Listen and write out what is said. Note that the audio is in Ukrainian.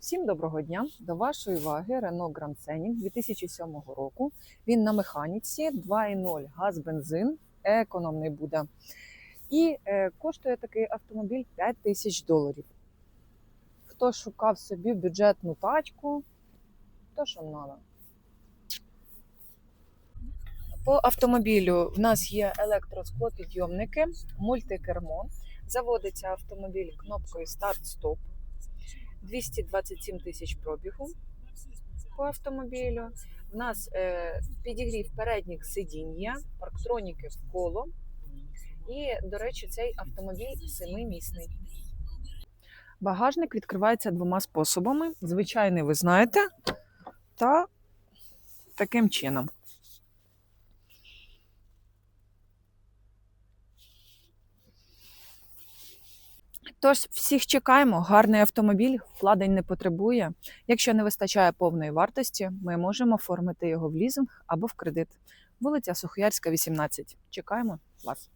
Всім доброго дня! До вашої уваги Renault Grand Scenic 2007 року. Він на механіці 2.0 газ бензин, економний буде. І е, коштує такий автомобіль 5 тисяч доларів. Хто шукав собі бюджетну тачку, то що треба. По автомобілю в нас є електросклопідйомники, мультикермо. Заводиться автомобіль кнопкою старт-стоп. 227 тисяч пробігу по автомобілю. У нас е, підігрів передніх сидінь є, парктроніки в коло. І, до речі, цей автомобіль семимісний. Багажник відкривається двома способами. Звичайний, ви знаєте, та таким чином. Тож всіх чекаємо. Гарний автомобіль, вкладень не потребує. Якщо не вистачає повної вартості, ми можемо оформити його в лізинг або в кредит. Вулиця Сухоярська, 18. Чекаємо вас.